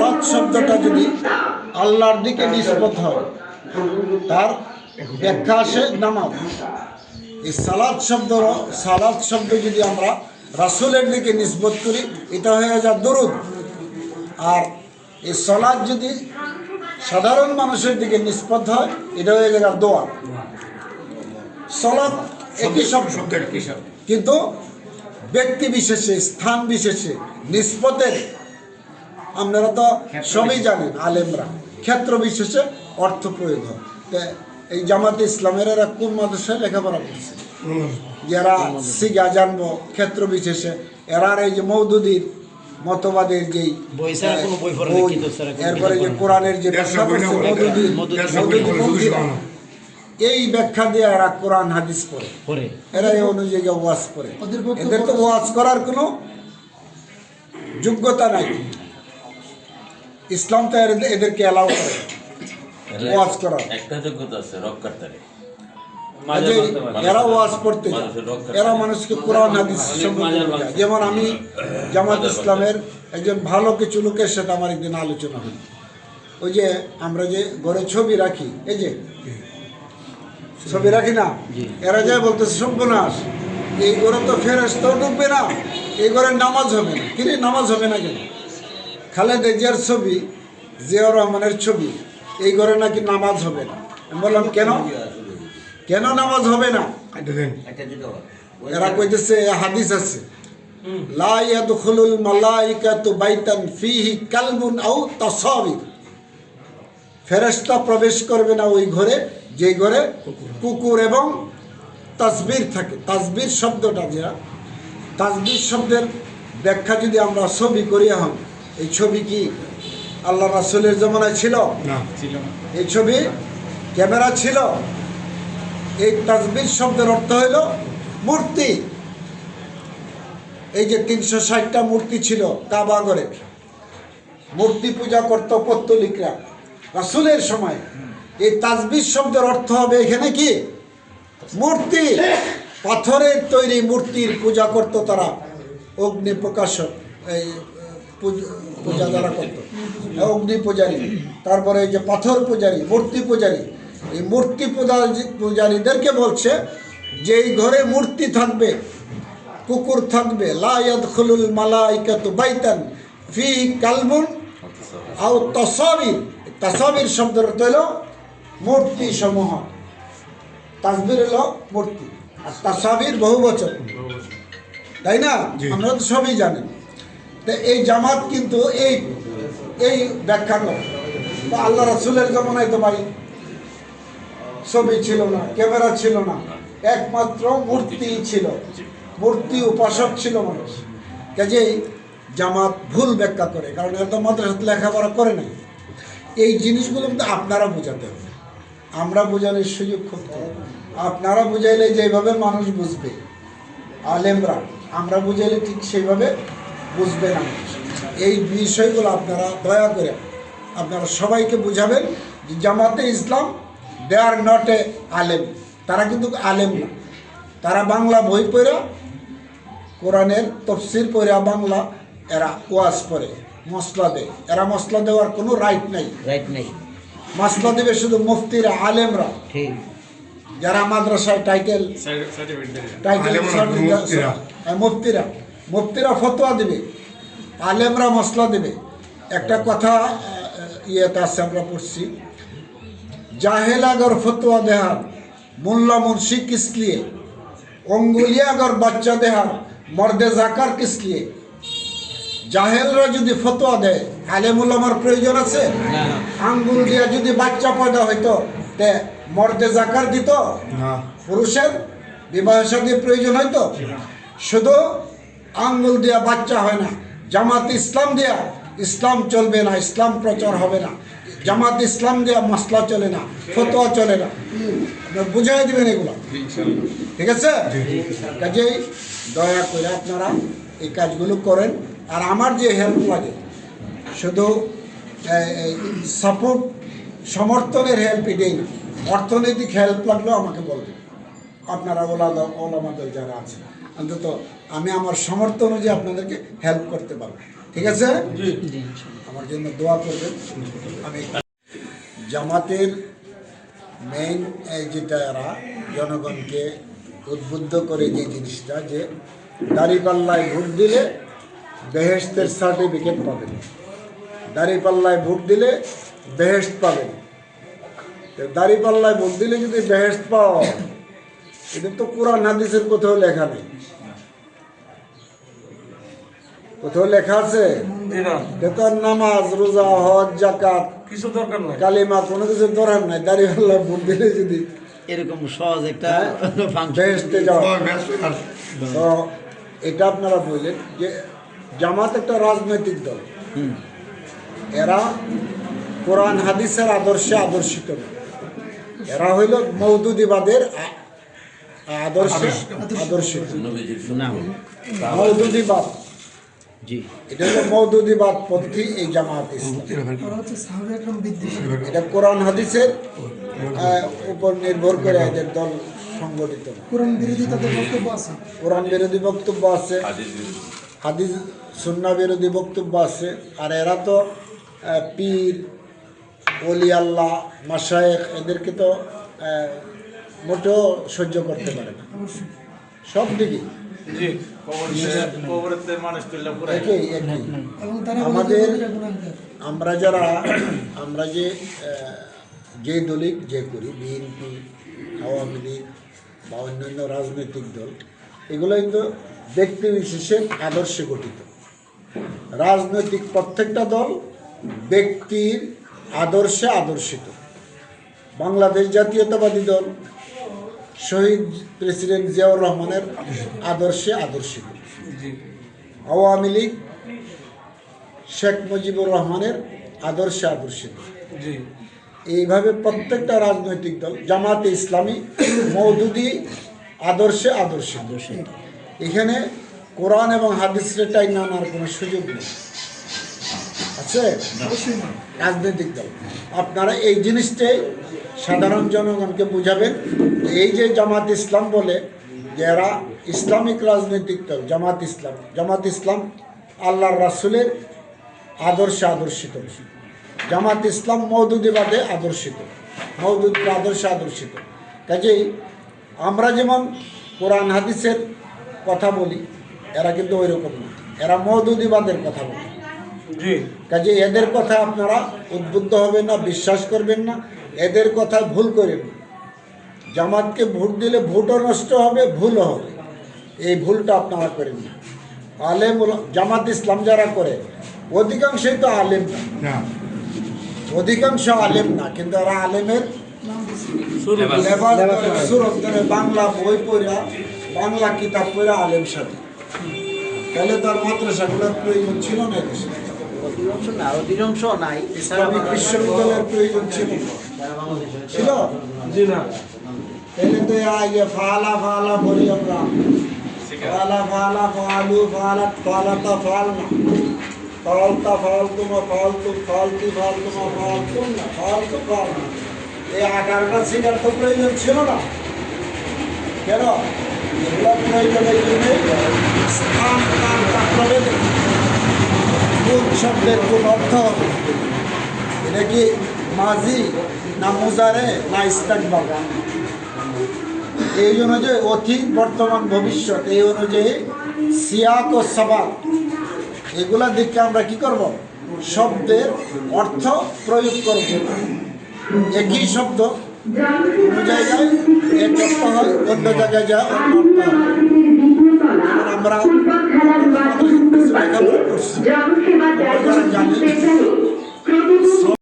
সালাদ শব্দটা যদি আল্লাহর দিকে নিষ্পত হয় তার ব্যাখ্যা আসে নামাজ। এই সালাদ শব্দ সালাদ শব্দ যদি আমরা রাসুলের দিকে নিষ্পত করি এটা হয়ে যায় দরুদ। আর এই সলাদ যদি সাধারণ মানুষের দিকে নিষ্পত হয় এটা হয়ে যায় দোয়া। সলাদ একই শব্দ। কিন্তু ব্যক্তি বিশেষে স্থান বিশেষে নিষ্পতের আপনারা তো সবই জানেন আলেমরা। ক্ষেত্র বিশেষে অর্থ প্রয়োগ হয় এই জামাতে ইসলামের এরা কোন মাদ্রাসায় লেখাপড়া করছে? যারা সিগা জানব ক্ষেত্র বিশেষে এরার এই যে মৌদুদির মতবাদের যেই এরপরে যে। কোরআনের যে এই ব্যাখ্যা দিয়ে এরা কোরআন হাদিস পড়ে। পরে এরা এই অনুযায়ী ওয়াজ করে এদের তো ওয়াজ করার কোনো যোগ্যতা নাই। ইসলাম তো এদেরকে অ্যালাউ করে। ওয়াজ করার একটা যোগ্যতা আছে রক্ষার্তারে এরা ওয়াজ করতে এরা মানুষকে কোরআন হাদিস যেমন আমি জামাত ইসলামের একজন ভালো কিছু লোকের সাথে আমার একদিন আলোচনা হয় ওই যে আমরা যে ঘরে ছবি রাখি এই যে ছবি রাখি না? এরা যায় বলতেছে সর্বনাশ এই ঘরে তো ফেরেস তো ঢুকবে না এই ঘরে নামাজ হবে না। কিন্তু নামাজ হবে না কেন? খালেদা জিয়ার ছবি জিয়াউর রহমানের ছবি এই ঘরে নাকি নামাজ হবে না। আমি বললাম কেন? কেন নামাজ হবে না? এরা কইতেছে হাদিস আছে। লা ইয়াদখুলুল মালাইকাতু বাইতান ফিহি কালবুন আও তাসাবির। ফেরেশতা প্রবেশ করবে না ওই ঘরে যে ঘরে কুকুর এবং তাসবির থাকে। তাসবির শব্দটা যেটা তাসবির শব্দের ব্যাখ্যা যদি আমরা ছবি করি এখন এই ছবি কি আল্লাহ রাসূলের জমানায় ছিল? এই ছবি ক্যামেরা ছিল? এই তাজবির শব্দের অর্থ হইল মূর্তি। এই যে তিনশো ষাটটা মূর্তি ছিল কাবাগরের মূর্তি পূজা করত পত্তলিকরা রাসুলের সময়। এই তাজবির শব্দের অর্থ হবে এখানে কি? মূর্তি। পাথরের তৈরি মূর্তির পূজা করত তারা। অগ্নি প্রকাশক এই পূজ- যারা করত। অগ্নি পূজারী তারপরে এই যে পাথর পূজারী মূর্তি পূজারী এই মূর্তি পূজা- পূজারীদেরকে বলছে যে এই ঘরে মূর্তি থাকবে কুকুর থাকবে লায়াদ খুলুল মালাইকাতু বাইতান ফি কালবুন আও তসাবির। তসাবির শব্দের অর্থ হলো মূর্তি সমূহ তাসবির হলো মূর্তি। আর তাসাবির বহু বচন। তাই না। আমরা তো সবই জানেন এই জামাত কিন্তু এই এই ব্যাখ্যা করে আল্লাহ রাসুলের জমানায় তো ভাই ছবি ছিল না, ক্যামেরা ছিল না, একমাত্র মূর্তি ছিল। মূর্তি উপাসক ছিল মানুষ। কাজেই জামাত ভুল ব্যাখ্যা করে, কারণ এত মাদ্রাসাতে লেখাপড়া করে নাই। এই জিনিসগুলো কিন্তু আপনারা বোঝাতে হবে। আমরা বোঝানোর সুযোগ খুব আপনারা বুঝাইলে যেভাবে মানুষ বুঝবে, আলেমরা, আমরা বুঝাইলে ঠিক সেইভাবে বুঝবে না। এই বিষয়গুলো আপনারা দয়া করে আপনারা সবাইকে বুঝাবেন যে জামাতে ইসলাম দে আর নট এ আলেম। তারা কিন্তু আলেম না। তারা বাংলা বই পড়ে কোরআনের তফসির পড়ে বাংলা এরা ওয়াজ পড়ে মশলা দেয়। এরা মশলা দেওয়ার কোনো রাইট নাই। রাইট নেই। মশলা দেবে শুধু মুফতিরা আলেমরা। ঠিক। যারা মাদ্রাসায় টাইটেল টাইটেল মুফতিরা। মুফতিরা ফতোয়া দেবে আলেমরা মশলা দেবে। একটা কথা ইয়েতে আছে আমরা পড়ছি। জাহেল আগর ফতোয়া দেহার মোল্লা মুন্সি কিস লিয়ে অঙ্গুলিয়া আগর বাচ্চা দেহার মর্দে জাকার কিস লিয়ে জাহেলরা যদি ফতোয়া দেয় আলেমুল আমার প্রয়োজন আছে? না। আঙ্গুল দিয়া যদি বাচ্চা পয়দা হইতো তে মর্দে জাকার দিত? পুরুষের বিবাহ সাথে প্রয়োজন হয়তো শুধু আঙ্গুল দেওয়া বাচ্চা হয় না। জামাত ইসলাম দিয়া ইসলাম চলবে না, ইসলাম প্রচার হবে না। জামাত ইসলাম দেওয়া মশলা চলে না, ফতোয়া চলে না। বুঝাই দিবেন এগুলো? ঠিক আছে? কাজেই দয়া করে আপনারা এই কাজগুলো করেন। আর আমার যে হেল্প লাগে, শুধু সাপোর্ট সমর্থনের হেল্প এটাই না। অর্থনৈতিক হেল্প লাগলেও আমাকে বলবেন। আপনারা ওলা ওলামাদের যারা আছে অন্তত আমি আমার সমর্থ অনুযায়ী আপনাদেরকে হেল্প করতে পারব। ঠিক আছে? আমার জন্য দোয়া করবেন। আমি জামাতের মেইন যেটা এরা জনগণকে উদ্বুদ্ধ করে যে জিনিসটা যে দাঁড়িপাল্লায় ভোট দিলে বেহেস্তের সার্টিফিকেট পাবেন। দাঁড়িপাল্লায় ভোট দিলে বেহেস্ত পাবেন। দাঁড়িপাল্লায় ভোট দিলে যদি বেহেস্ত পাও এটা তো কোরআন হাদিসের কোথাও লেখা নেই। কোথাও লেখা আছে? জি না এটা নামাজ রোজা হজ জাকাত কিছু দরকার নাই। কালিমা কোনো কিছু দরকার নাই। ভোট দিলে যদি এরকম সহজ একটা বেহেস্তে যাওয়া তো এটা আপনারা বললেন যে জামাত একটা রাজনৈতিক দল। এরা কোরআন হাদিসের আদর্শে আদর্শিত এরা হইল মৌদুদিবাদের আদর্শে আদর্শিত নবীজির না। মৌদুদিবাদ জি। এটা হলো মৌদুদিবাদ পদ্ধতি এই জামাত এটা কোরআন হাদিসের উপর নির্ভর করে এদের দল সংগঠিত। কোরআন বিরোধী তাদের বক্তব্য আছে? কোরআন বিরোধী বক্তব্য আছে হাদিস বিরোধী। সুন্না বিরোধী বক্তব্য আছে আর এরা তো পীর অলি আল্লাহ মাসায়েক এদেরকে তো আহ, মোটেও সহ্য করতে পারে না। সব দিকে একই একই। আমাদের- আমরা যারা আমরা যে যে দলিক যে করি বিএনপি আওয়ামী লীগ বা অন্যান্য রাজনৈতিক দল এগুলো কিন্তু ব্যক্তি বিশেষের আদর্শে গঠিত। রাজনৈতিক প্রত্যেকটা দল ব্যক্তির আদর্শে আদর্শিত। বাংলাদেশ জাতীয়তাবাদী দল শহীদ প্রেসিডেন্ট জিয়াউর রহমানের আদর্শে আদর্শিত জি। আওয়ামী লীগ শেখ মুজিবুর রহমানের আদর্শে আদর্শিত জি। এইভাবে প্রত্যেকটা রাজনৈতিক দল জামাতে ইসলামী মৌদুদি আদর্শে আদর্শিত এখানে কোরআন এবং হাদিসের টাইম আনার কোনো সুযোগ নেই। আছে? রাজনৈতিক দল। আপনারা এই জিনিসটাই সাধারণ জনগণকে বুঝাবেন এই যে জামাত ইসলাম বলে যে এরা ইসলামিক রাজনৈতিক দল জামাত ইসলাম। জামাত ইসলাম আল্লাহর রাসুলের আদর্শে আদর্শিত। জামাত ইসলাম মৌদুদিবাদে আদর্শিত। মৌদুদির আদর্শে আদর্শিত। কাজেই আমরা যেমন কোরআন হাদিসের কথা বলি এরা কিন্তু ওই রকম না। এরা মৌদুদিবাদের কথা বলে। কাজে এদের কথা আপনারা উদ্বুদ্ধ হবেন না বিশ্বাস করবেন না। এদের কথা ভুল করেন না। জামাতকে ভোট দিলে ভোটও নষ্ট হবে ভুলও হবে। এই ভুলটা আপনারা করেন না। আলেম জামাত ইসলাম যারা করে অধিকাংশই তো আলেম না। অধিকাংশ আলেম না কিন্তু এরা আলেমের বাংলা বই পড়া বাংলা কিতাব পড়া আলেম সাথে। তাহলে তার মাদ্রাসাগুলোর প্রয়োজন ছিল না দেশে অধিকাংশ না অধিকাংশ নাই। ইসলামিক বিশ্ববিদ্যালয়ের প্রয়োজন ছিল ছিল? জি না। তাহলে তো ইয়ে ফালা ফালা বলি আমরা। ফালা ফালা ফালু ফালা ফালাতা ফালনা ফালতা ফালতুমা ফালতু ফালতি ফালতুমা ফালতুম না ফালতু ফালনা এই আঠারোটা সিটার তো প্রয়োজন ছিল না। কেন? এগুলো প্রয়োজনের জন্য স্থান কাল পাত্রে কোন শব্দের কোন অর্থ হবে এটা কি মাঝি? না মুজারে না ইস্তাকবাল এই অনুযায়ী অতীত বর্তমান ভবিষ্যৎ এই অনুযায়ী সিয়াক ও সবাক এগুলা দিকে আমরা কি করব? শব্দের অর্থ প্রয়োগ করব। একই শব্দ কোনো জায়গায় অন্য জায়গায় যা আমরা জানি।